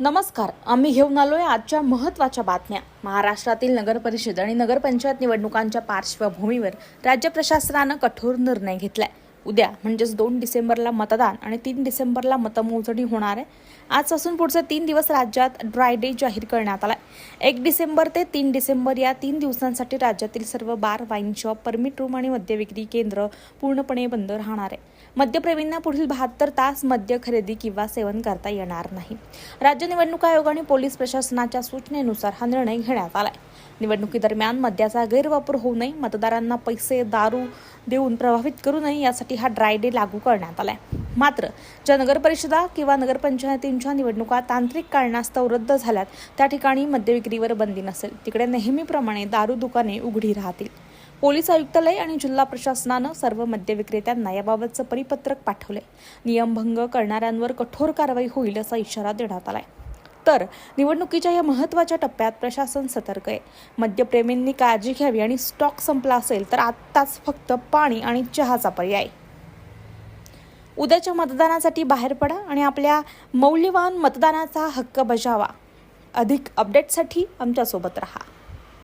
नमस्कार आम्ही घेऊन आलोय आजच्या महत्त्वाच्या बातम्या. महाराष्ट्रातील नगरपरिषद आणि नगरपंचायत निवडणुकांच्या पार्श्वभूमीवर राज्य प्रशासनानं कठोर निर्णय घेतलाय. उद्या म्हणजेच दोन डिसेंबरला मतदान आणि तीन डिसेंबरला मतमोजणी होणार आहे. आजपासून पुढचे तीन दिवस राज्यात ड्राय डे जाहीर करण्यात आलाय. एक डिसेंबर ते तीन डिसेंबर या तीन दिवसांसाठी राज्यातील सर्व bar wine shop permit room आणि मद्य विक्री केंद्र पूर्णपणे बंद राहणार आहे. मद्यप्रेमींना पुढील बहात्तर तास मद्य खरेदी किंवा सेवन करता येणार नाही. राज्य निवडणूक आयोग आणि पोलीस प्रशासनाच्या सूचनेनुसार हा निर्णय घेण्यात आलाय. निवडणुकीदरम्यान मद्याचा गैरवापर होऊ नये मतदारांना पैसे दारू देऊन प्रभावित करू नये यासाठी हा ड्राय डे लागू करण्यात आलाय. मात्र ज्या नगरपरिषदा किंवा नगरपंचायतींच्या निवडणुका तांत्रिक कारणास्तव रद्द झाल्यात त्या ठिकाणी मद्यविक्रीवर बंदी नसेल. तिकडे नेहमीप्रमाणे दारू दुकाने उघडी राहतील. पोलीस आयुक्तालय आणि जिल्हा प्रशासनानं सर्व मद्यविक्रेत्यांना याबाबतचं परिपत्रक पाठवले नियमभंग करणाऱ्यांवर कठोर कारवाई होईल असा इशारा देण्यात आलाय. तर निवडणुकीच्या या महत्त्वाच्या टप्प्यात प्रशासन सतर्क आहे. मद्यप्रेमींनी काळजी घ्यावी आणि स्टॉक संपला असेल तर आत्ताच फक्त पाणी आणि चहाचा पर्याय. उद्याच्या मतदानासाठी बाहेर पडा आणि आपल्या मौल्यवान मतदानाचा हक्क बजावा. अधिक अपडेटसाठी आमच्यासोबत रहा.